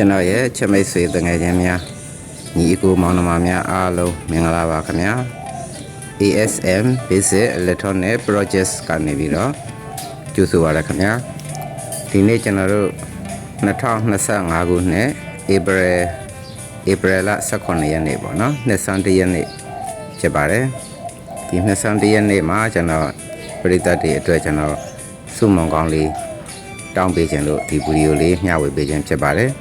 ကျွန်တော်ရဲ့ချက်မိတ်ဆွေတငယ်ချင်းများညီအကိုမောင်နှမများအားလုံးမင်္ဂလာပါခင်ဗျာ ASM Basic Electronic Projects ကနေပြီးတော့ကြိုဆိုပါရခင်ဗျာဒီနေ့ကျွန်တော်တို့2025ခုနှစ် April April လ18ရက်နေ့ပေါ့နော်21ရက်နေ့ဖြစ်ပါတယ်ဒီ21ရက်နေ့မှာကျွန်တော်ပရိသတ်တွေအတွက်ကျွန်တော်စုမုံကောင်းလေးတောင်းပေးခြင်းလို့ဒီဗီဒီယိုလေးမျှဝေပေးခြင်းဖြစ်ပါတယ်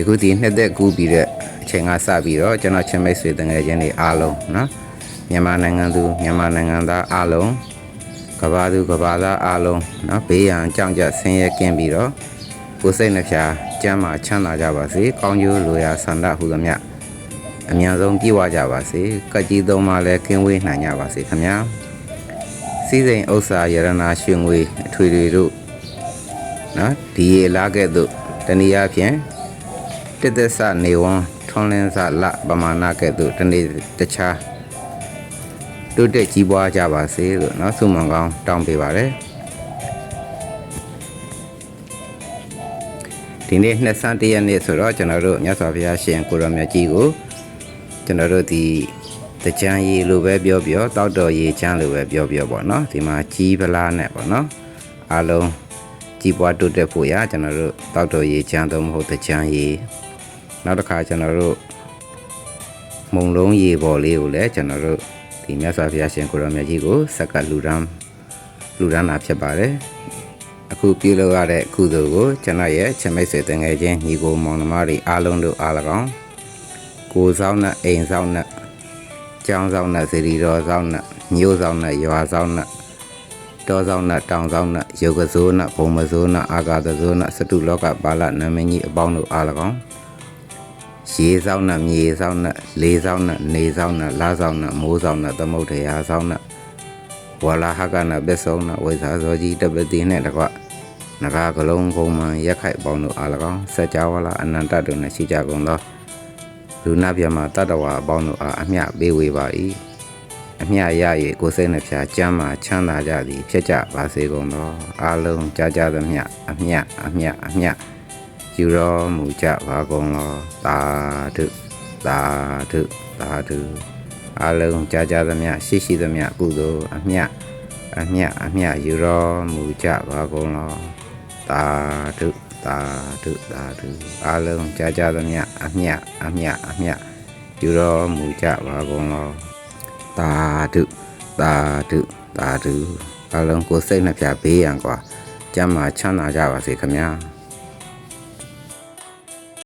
ဒီခုဒီနှစ်သက်ကူးပြီးတဲ့အချိန်ကစပြီးတော့ကျွန်တော်ချင်းမိတ်ဆွေတငယ်ချင်းတွေအားလုံးနော်မြန်မာနိုင်ငံသူမြန်မာနိုင်ငံသားအားလုံးကဘာသူကဘာသားအားလုံးနော်ဘေးရန်အကြောင်းကြဆင်းရဲကင်းပြီးတော့ကိုယ်စိတ်နှဖျားကျမ်းမာချမ်းသာကြပါစေကောင်းကျိုးလိုရာဆန္ဒဟူသမျှအများဆုံးပြည့်ဝကြပါစေကတ်ကြီးသုံးပါလည်းကင်းဝေးနိုင်ကြပါစေခင်ဗျာစည်းစိမ်ဥစ္စာယရနာရွှေငွေအထွေတွေတို့နော်ဒီရေလာခဲ့သို့တနည်းအားဖြင့် တသက်စနေဝံထွန်လင်းစလပမာဏကဲ့သို့တနေ့တခြားတိုးတက်ကြီးပွားကြပါစေလို့เนาะဆုမွန်ကောင်းတောင်းပေးပါရစေဒီနေ့21ရက်နေ့ဆိုတော့ကျွန်တော်တို့မြတ်စွာဘုရားရှင်ကိုရောမြတ်ကြီးကိုကျွန်တော်တို့ဒီတကြံရီလိုပဲပြောပြောတောက်တော်ရီချမ်းလိုပဲပြောပြောပေါ့เนาะဒီမှာကြီးပလားနဲ့ပေါ့เนาะအားလုံးကြီးပွားတိုးတက်ဖို့ရကျွန်တော်တို့တောက်တော်ရီချမ်းတော့မဟုတ်တကြံရီ နောက်တစ်ခါကျွန်တော်တို့မုံလုံးရေပေါ်လေးကိုလည်းကျွန်တော်တို့ဒီမြတ်စွာဘုရားရှင်ကိုရောမြတ်ကြီးကိုစက္ကလူရန်လူရန်တာဖြစ်ပါတယ်အခုပြုလုပ်ရတဲ့ကုသိုလ်ကိုကျွန်တော်ရဲ့ချမိတ်ဆွေတငယ်ချင်းညီကိုမောင်နှမတွေအားလုံးတို့အား၎င်းကိုယ်ဆောင်နဲ့အိမ်ဆောင်နဲ့ကျောင်းဆောင်နဲ့စီရီတော်ဆောင်နဲ့မြို့ဆောင်နဲ့ရွာဆောင်နဲ့တောဆောင်နဲ့တောင်ဆောင်နဲ့ရုပ်ကစိုးနဲ့ဘုံမစိုးနဲ့အာဂါသစိုးနဲ့စတုလောကပါဠနာမည်ကြီးအပေါင်းတို့အား၎င်း ရေဆောင်နဲ့မြေဆောင်နဲ့လေဆောင်နဲ့နေဆောင်နဲ့လာဆောင်နဲ့မိုးဆောင်နဲ့သမုဒ္ဒရာဆောင်နဲ့ဝလာဟကနဲ့ပစ္စုံနဲ့ဝိဇာဇောကြီးတပတိနဲ့တကွနဂါကလုံးပုံမှန်ရက်ခိုက်ပေါင်းတို့အား၎င်းစัจ java လာအနန္တတို့နဲ့ရှိကြကုန်သောလူနာပြမတတ္တဝါအပေါင်းတို့အားအမျှပေးဝေပါ၏အမျှရ၍ကိုယ်စိတ်နှဖျားကျမ်းမာချမ်းသာကြသည်ဖြစ်ကြပါစေကုန်သောအားလုံးကြားကြသမျှအမျှအမျှအမျှ ပြုတော်မူကြပါကုန်လောသာဓုသာဓုသာဓုအလုံးကြာကြာသမျှရှိရှိသမျှကုသိုလ်အမျှအမျှအမျှယူတော်မူကြပါကုန်လောသာဓုသာဓုသာဓုအလုံးကြာကြာသမျှအမျှအမျှအမျှယူတော်မူကြပါကုန်လောသာဓုသာဓုသာဓုအလုံးကိုစိတ်နှပြဘေးရန်ကွာကျမ်းမာချမ်းသာကြပါစေခမညာ